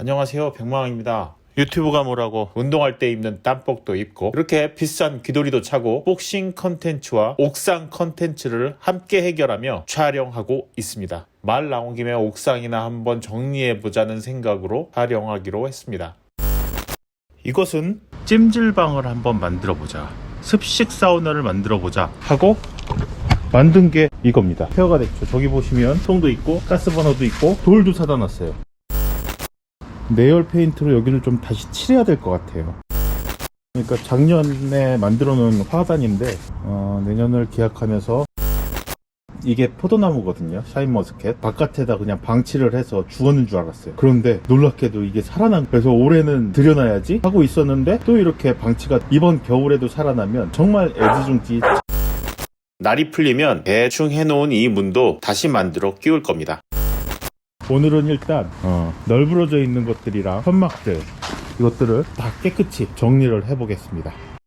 안녕하세요 백마왕입니다. 유튜브가 뭐라고 운동할 때 입는 땀복도 입고 이렇게 비싼 귀돌이도 차고 복싱 컨텐츠와 옥상 컨텐츠를 함께 해결하며 촬영하고 있습니다. 말 나온 김에 옥상이나 한번 정리해보자는 생각으로 촬영하기로 했습니다. 이것은 찜질방을 한번 만들어 보자 습식 사우나를 만들어 보자 하고 만든 게 이겁니다. 페어가 됐죠. 저기 보시면 통도 있고 가스버너도 있고 돌도 사다 놨어요 내열 페인트로 여기를 좀 다시 칠해야 될 것 같아요. 그러니까 작년에 만들어 놓은 화단인데 어, 내년을 기약하면서 이게 포도나무거든요. 샤인머스켓. 바깥에다 그냥 방치를 해서 죽었는 줄 알았어요. 그런데 놀랍게도 이게 살아난 그래서 올해는 들여놔야지 하고 있었는데 또 이렇게 방치가 이번 겨울에도 살아나면 정말 애지중지. 날이 풀리면 대충 해놓은 이 문도 다시 만들어 끼울 겁니다 오늘은 일단 어, 널브러져 있는 것들이랑 천막들 이것들을 다 깨끗이 정리를 해보겠습니다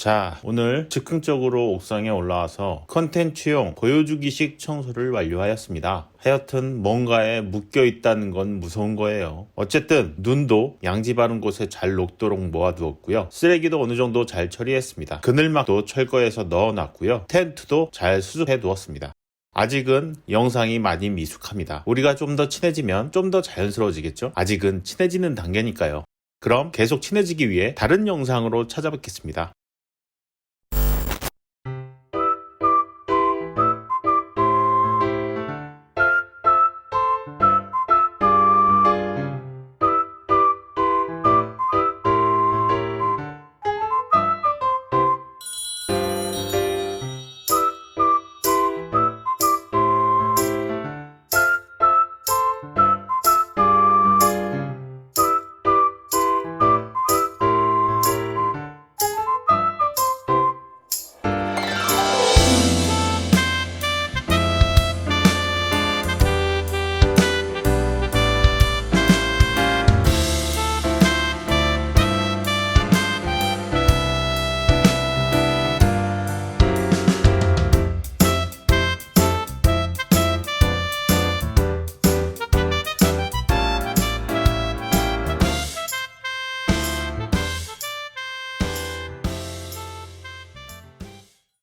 자, 오늘 즉흥적으로 옥상에 올라와서 컨텐츠용 보여주기식 청소를 완료하였습니다. 하여튼 뭔가에 묶여 있다는 건 무서운 거예요. 어쨌든 눈도 양지 바른 곳에 잘 녹도록 모아두었고요. 쓰레기도 어느 정도 잘 처리했습니다. 그늘막도 철거해서 넣어놨고요. 텐트도 잘 수습해 두었습니다. 아직은 영상이 많이 미숙합니다. 우리가 좀 더 친해지면 좀 더 자연스러워지겠죠? 아직은 친해지는 단계니까요. 그럼 계속 친해지기 위해 다른 영상으로 찾아뵙겠습니다.